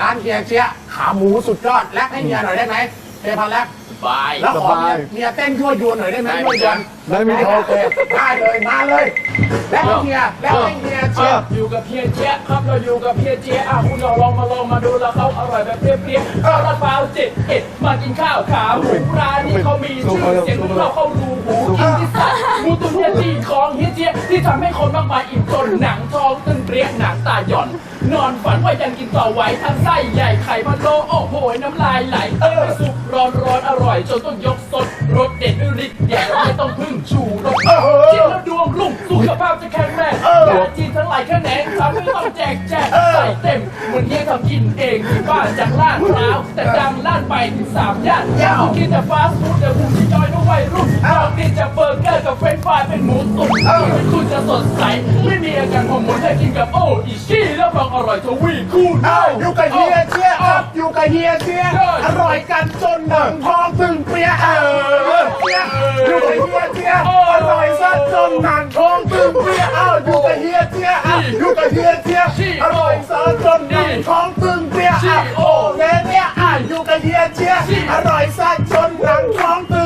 ร้านเฮียเจี๊ยะขาหมูสุดยอดแลกให้เมียหน่อยได้ไหมเทพันแลกบาย แล้วขอเมียสบายเมียเต้นยั่วยวนหน่อยได้ไหมได้ยั่วยวนได้ไหมครับโอเคได้เลยมาเลย แลกให้เมียแลกให้เมียเจี๊ยบอยู่กับเพียเจ๊ยครับเราอยู่กับเพียเจ๊ยอะคุณลองลองมาลองมาดูแล้วเขาอร่อยแบบเปรี้ยวๆข้าวราดเปล่าเจ็ดเอ็ดมากินข้าวขาหมูร้านนี้เขามีชื่อเสียงของเราเข้ารูหูกินที่สัตว์หมูตุ๋นเฮียจีของเฮียเจ๊ยที่ทำให้คนมากมายอิ่มจนหนังทองตึงเปรี้ย หนังตาหย่อน นอนฝันว่ายังกินต่อไหวทั้งไส้ใหญ่ไข่พะโล้โอ้โหน้ำลายไหลเออสุกร้อนร้อนอร่อย จนต้องยกสดรสเด็ดด้วยฤทธิ์ใหญ่ไม่ต้องพึ่งชูรสกินแล้วดวงลุ่มสุขภาพจะแข็งแรงยาจีนทั้งหลายแค่แหนงทำไม่ต้องแจกแจกใส่เต็มเหมือนเยี่ยทำกินเองที่บ้านจากลาดพร้าวแต่ดังล้านไปถึงสามย่านอยากกินแต่ฟาสต์ฟู้ดแต่ผู้ที่จอยด้วยวัยรุ่นอยากกินแต่เบอร์เกอร์กับเฟรนช์ฟรายเป็นหมูตุ๋นชีวิตคุณจะสดใสไม่มีอาการหอมหมุนให้ กับโอ้อิชี่แล้วฟังอร่อยทวีคู่เอ้าอยู่กับเฮียเชี่ยครับอยู่กับเฮียเชี่ยอร่อยกันจนถึงทองตึงเปียเอออยู่กับเฮียเชี่ยอร่อยซะจนหนังทองตึงเปียเอ้าอยู่กับเฮียเชี่ยอยู่กับเฮียเชี่ยอร่อยซะจนหนังทองตึงเปียโอ้เนี่ยเนี่ยอยู่กับเฮียเชี่ยอร่อยซะจนหนังทองตึง